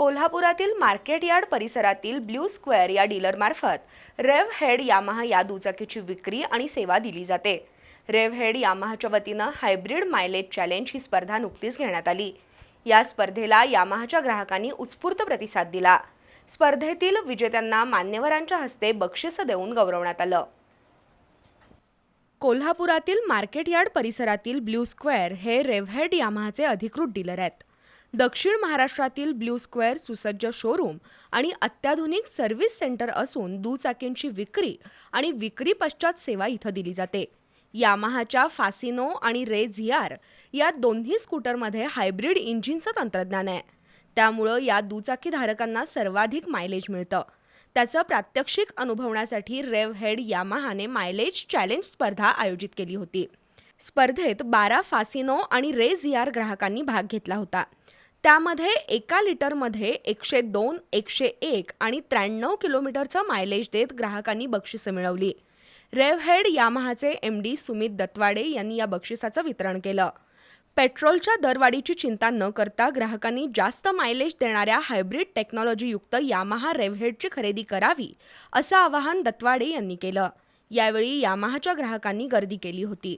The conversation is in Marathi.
कोल्हापुरातील मार्केट यार्ड परिसरातील ब्ल्यू स्क्वेअर या डीलरमार्फत रेव्ह हेड यामाहा या दुचाकीची विक्री आणि सेवा दिली जाते. रेव्ह हेड यामाहाच्या वतीनं हायब्रिड मायलेज चॅलेंज ही स्पर्धा नुकतीच घेण्यात आली. या स्पर्धेला यामाहाच्या ग्राहकांनी उत्स्फूर्त प्रतिसाद दिला. स्पर्धेतील विजेत्यांना मान्यवरांच्या हस्ते बक्षिसं देऊन गौरवण्यात आलं. कोल्हापुरातील मार्केट यार्ड परिसरातील ब्ल्यू स्क्वेअर हे रेव्हहेड यामाहाचे अधिकृत डीलर आहेत. दक्षिण महाराष्ट्रातील ब्ल्यू स्क्वेअर सुसज्ज शोरूम आणि अत्याधुनिक सर्व्हिस सेंटर असून दुचाकींची विक्री आणि विक्री पश्चात सेवा इथं दिली जाते. यामाहाच्या फासिनो आणि रे झियार या दोन्ही स्कूटरमध्ये हायब्रिड इंजिनचं तंत्रज्ञान आहे. त्यामुळं या दुचाकीधारकांना सर्वाधिक मायलेज मिळतं. त्याचं प्रात्यक्षिक अनुभवण्यासाठी रेव्ह हेड यामाहाने मायलेज चॅलेंज स्पर्धा आयोजित केली होती. स्पर्धेत बारा फासिनो आणि रे झियार ग्राहकांनी भाग घेतला होता. त्यामध्ये एका लिटरमध्ये एकशे दोन एकशे एक आणि त्र्याण्णव किलोमीटरचं मायलेज देत ग्राहकांनी बक्षिसं मिळवली. रेव्हहेड यामाहाचे एम डी सुमित दत्वाडे यांनी या बक्षिसाचं वितरण केलं. पेट्रोलच्या दरवाढीची चिंता न करता ग्राहकांनी जास्त मायलेज देणाऱ्या हायब्रिड टेक्नॉलॉजीयुक्त यामाहा रेव्हहेडची खरेदी करावी असं आवाहन दत्वाडे यांनी केलं. यावेळी यामाहाच्या ग्राहकांनी गर्दी केली होती.